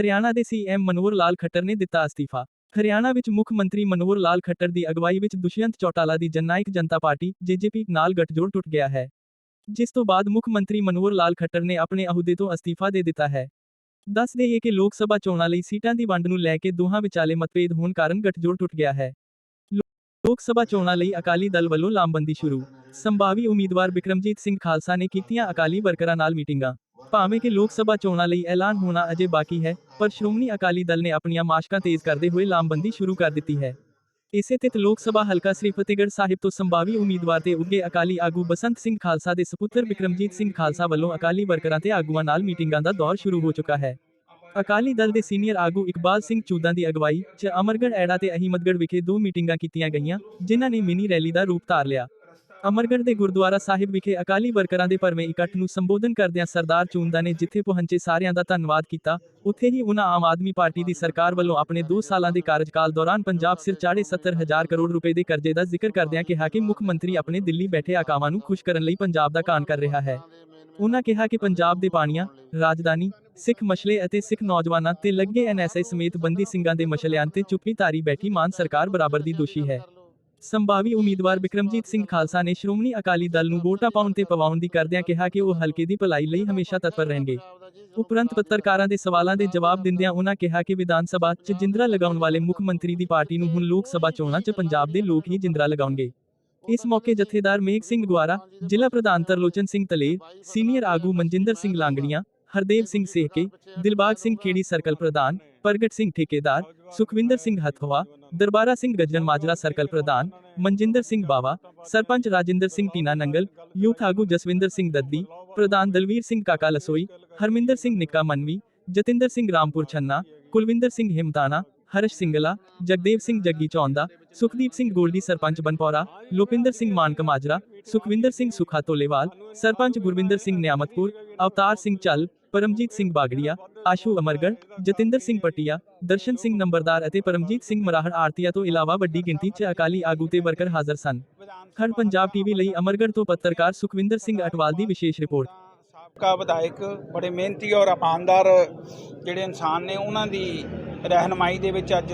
ਹਰਿਆਣਾ ਦੇ ਸੀਐਮ ਮਨੋਹਰ ਲਾਲ ਖੱਟਰ ਨੇ ਦਿੱਤਾ ਅਸਤੀਫਾ। ਹਰਿਆਣਾ ਵਿੱਚ ਮੁੱਖ ਮੰਤਰੀ ਮਨੋਹਰ ਲਾਲ ਖੱਟਰ ਦੀ ਅਗਵਾਈ ਵਿੱਚ ਦੁਸ਼ਯੰਤ ਚੌਟਾਲਾ ਦੀ ਜਨਨਾਇਕ ਜਨਤਾ ਪਾਰਟੀ, ਜੇਜੇਪੀ ਨਾਲ ਗਠਜੋੜ ਟੁੱਟ ਗਿਆ ਹੈ। ਜਿਸ ਤੋਂ ਬਾਅਦ ਮੁੱਖ ਮੰਤਰੀ ਮਨੋਹਰ ਲਾਲ ਖੱਟਰ ਨੇ ਆਪਣੇ ਅਹੁਦੇ ਤੋਂ ਅਸਤੀਫਾ ਦੇ ਦਿੱਤਾ ਹੈ। ਦੱਸ ਦੇਈਏ ਕਿ ਲੋਕ ਸਭਾ ਚੋਣਾਂ ਲਈ ਸੀਟਾਂ ਦੀ ਵੰਡ ਨੂੰ ਲੈ ਕੇ ਦੋਹਾਂ ਵਿਚਾਲੇ ਮਤਭੇਦ ਹੋਣ ਕਾਰਨ ਗਠਜੋੜ ਟੁੱਟ ਗਿਆ ਹੈ। ਲੋ- ਲੋਕ ਸਭਾ ਚੋਣਾਂ ਲਈ ਅਕਾਲੀ ਦਲ ਵੱਲੋਂ ਲਾਮਬੰਦੀ ਸ਼ੁਰੂ। ਸੰਭਾਵੀ ਉਮੀਦਵਾਰ ਬਿਕਰਮਜੀਤ ਸਿੰਘ ਖਾਲਸਾ ਨੇ ਕੀਤੀਆਂ ਅਕਾਲੀ ਵਰਕਰਾਂ ਨਾਲ ਮੀਟਿੰਗਾਂ। ਭਾਵੇਂ ਕਿ ਲੋਕ ਸਭਾ ਚੋਣਾਂ ਲਈ ਐਲਾਨ ਹੋਣਾ ਅਜੇ ਬਾਕੀ ਹੈ, ਪਰ ਸ਼੍ਰੋਮਣੀ ਅਕਾਲੀ ਦਲ ਨੇ ਆਪਣੀਆਂ ਮਾਸ਼ਕਾਂ ਤੇਜ਼ ਕਰਦੇ ਹੋਏ ਲਾਮਬੰਦੀ ਸ਼ੁਰੂ ਕਰ ਦਿੱਤੀ ਹੈ। ਇਸੇ ਤਿਤ ਲੋਕ ਸਭਾ ਹਲਕਾ ਸ੍ਰੀ ਫਤਿਹਗੜ੍ਹ ਸਾਹਿਬ ਤੋਂ ਸੰਭਾਵੀ ਉਮੀਦਵਾਰ ਤੇ ਉੱਗੇ ਅਕਾਲੀ ਆਗੂ ਬਸੰਤ ਸਿੰਘ ਖਾਲਸਾ ਦੇ ਸੁਪੁੱਤਰ ਬਿਕਰਮਜੀਤ ਸਿੰਘ ਖਾਲਸਾ ਵੱਲੋਂ ਅਕਾਲੀ ਵਰਕਰਾਂ ਤੇ ਆਗੂਆਂ ਨਾਲ ਮੀਟਿੰਗਾਂ ਦਾ ਦੌਰ ਸ਼ੁਰੂ ਹੋ ਚੁੱਕਾ ਹੈ। ਅਕਾਲੀ ਦਲ ਦੇ ਸੀਨੀਅਰ ਆਗੂ ਇਕਬਾਲ ਸਿੰਘ ਚੂਦਾਂ ਦੀ ਅਗਵਾਈ 'ਚ ਅਮਰਗੜ੍ਹ ਐੜਾ ਤੇ ਅਹਿਮਦਗੜ੍ਹ ਵਿਖੇ ਦੋ ਮੀਟਿੰਗਾਂ ਕੀਤੀਆਂ ਗਈਆਂ, ਜਿਨ੍ਹਾਂ ਨੇ ਮਿਨੀ ਰੈਲੀ ਦਾ ਰੂਪ ਧਾਰ ਲਿਆ। ਅਮਰਗੜ੍ਹ ਦੇ ਗੁਰਦੁਆਰਾ ਸਾਹਿਬ ਵਿਖੇ ਅਕਾਲੀ ਵਰਕਰਾਂ ਦੇ ਭਰਵੇਂ ਇਕੱਠ ਨੂੰ ਸੰਬੋਧਨ ਕਰਦਿਆਂ ਸਰਦਾਰ ਚੂੰਦਾ ਨੇ ਜਿੱਥੇ ਪਹੁੰਚੇ ਸਾਰਿਆਂ ਦਾ ਧੰਨਵਾਦ ਕੀਤਾ, ਉੱਥੇ ਹੀ ਉਹਨਾਂ ਆਮ ਆਦਮੀ ਪਾਰਟੀ ਦੀ ਸਰਕਾਰ ਵੱਲੋਂ ਆਪਣੇ 2 ਸਾਲਾਂ ਦੇ ਕਾਰਜਕਾਲ ਦੌਰਾਨ ਪੰਜਾਬ ਸਿਰ ਚਾੜੇ 70000 ਕਰੋੜ ਰੁਪਏ ਦੇ ਕਰਜ਼ੇ ਦਾ ਜ਼ਿਕਰ ਕਰਦਿਆਂ ਕਿਹਾ ਕਿ ਮੁੱਖ ਮੰਤਰੀ ਆਪਣੇ ਦਿੱਲੀ ਬੈਠੇ ਆਕਾਵਾਂ ਨੂੰ ਖੁਸ਼ ਕਰਨ ਲਈ ਪੰਜਾਬ ਦਾ ਕਾਨ ਕਰ ਰਿਹਾ ਹੈ। ਉਹਨਾਂ ਕਿਹਾ ਕਿ ਪੰਜਾਬ ਦੇ ਪਾਣੀਆਂ, ਰਾਜਧਾਨੀ, ਸਿੱਖ ਮਸਲੇ ਅਤੇ ਸਿੱਖ ਨੌਜਵਾਨਾਂ ਤੇ ਲੱਗੇ ਐਨਐਸਏ ਸਮੇਤ ਬੰਦੀ ਸਿੰਘਾਂ ਦੇ ਮਸਲਿਆਂ ਤੇ ਚੁੱਪੀ ਧਾਰੀ ਬੈਠੀ ਮਾਨ ਸਰਕਾਰ ਬਰਾਬਰ ਦੀ ਦੋਸ਼ੀ ਹੈ। ਸੰਭਾਵੀ ਉਮੀਦਵਾਰ ਬਿਕਰਮਜੀਤ ਸਿੰਘ ਖਾਲਸਾ ਨੇ ਸ਼੍ਰੋਮਣੀ ਅਕਾਲੀ ਦਲ ਨੂੰ ਵੋਟਾਂ ਪਾਉਣ ਤੇ ਪਵਾਉਣ ਦੀ ਕਰਦਿਆਂ ਕਿਹਾ ਕਿ ਉਹ ਹਲਕੇ ਦੀ ਭਲਾਈ ਲਈ ਹਮੇਸ਼ਾ ਤਤਪਰ ਰਹਿਣਗੇ। ਉਪਰੰਤ ਪੱਤਰਕਾਰਾਂ ਦੇ ਸਵਾਲਾਂ ਦੇ ਜਵਾਬ ਦਿੰਦਿਆਂ ਉਹਨਾਂ ਕਿਹਾ ਕਿ ਵਿਧਾਨ ਸਭਾ 'ਚ ਜਿੰਦਰਾ ਲਗਾਉਣ ਵਾਲੇ ਮੁੱਖ ਮੰਤਰੀ ਦੀ ਪਾਰਟੀ ਨੂੰ ਹੁਣ ਲੋਕ ਸਭਾ ਚੋਣਾਂ 'ਚ ਪੰਜਾਬ ਦੇ ਲੋਕ ਹੀ ਜਿੰਦਰਾ ਲਗਾਉਣਗੇ। ਇਸ ਮੌਕੇ ਜਥੇਦਾਰ ਮੇਘ ਸਿੰਘ ਗੁਆਰਾ, ਜ਼ਿਲ੍ਹਾ ਪ੍ਰਧਾਨ ਤਰਲੋਚਨ ਸਿੰਘ ਤਲੇਰ, ਸੀਨੀਅਰ ਆਗੂ ਮਨਜਿੰਦਰ ਸਿੰਘ ਲਾਂਗੜੀਆਂ, ਹਰਦੇਵ ਸਿੰਘ ਸੇਹਕੇ ਦਿਲਬਾਗ ਸਿੰਘ ਖੇੜੀ ਸਰਕਲ ਪ੍ਰਧਾਨ, ਪ੍ਰਗਟ ਸਿੰਘ ਠੇਕੇਦਾਰ, ਸੁਖਵਿੰਦਰ ਸਿੰਘ ਹਥਵਾ दरबारा सिंह गजरन माजरा सर्कल प्रधान मनजिंदर सिंह बावा, सरपंच राजेंद्र सिंह टीना नंगल, यूथ आगू जसविंदर सिंह दद्दी, प्रधान दलवीर सिंह काका लसोई, हरमिंदर सिंह निक्का मनवी, जतेंद्र सिंह रामपुर छन्ना, कुलविंदर सिंह हिमताना हर्ष सिंगला, जगदेव सिंह जग्गी चौंदा, सुखदीप सिंह गोल्डी सरपंच बनपौरा, लोपिंदर सिंह मानक माजरा, सुखविंदर सिंह सुखा तोलेवाल, सरपंच गुरविंदर सिंह न्यामतपुर, अवतार सिंह चल, परमजीत सिंह बागड़िया ਆਸ਼ੂ ਅਮਰਗੜ ਜਤਿੰਦਰ ਸਿੰਘ ਪਟਿਆ ਦਰਸ਼ਨ ਸਿੰਘ ਨੰਬਰਦਾਰ ਅਤੇ ਪਰਮਜੀਤ ਸਿੰਘ ਮਰਾਹੜ ਆਰਤੀਆ ਤੋਂ ਇਲਾਵਾ ਵੱਡੀ ਗਿਣਤੀ 'ਚ ਅਕਾਲੀ ਆਗੂ ਤੇ ਵਰਕਰ ਹਾਜ਼ਰ ਸਨ ਖੜ ਪੰਜਾਬ ਟੀਵੀ ਲਈ ਅਮਰਗੜ ਤੋਂ ਪੱਤਰਕਾਰ ਸੁਖਵਿੰਦਰ ਸਿੰਘ ਅਟਵਾਲ ਦੀ ਵਿਸ਼ੇਸ਼ ਰਿਪੋਰਟ ਸਾਬਕਾ ਵਿਧਾਇਕ ਬੜੇ ਮਿਹਨਤੀ ਔਰ ਇਮਾਨਦਾਰ ਜਿਹੜੇ ਇਨਸਾਨ ਨੇ ਉਹਨਾਂ ਦੀ ਰਹਿਨਮਾਈ ਦੇ ਵਿੱਚ ਅੱਜ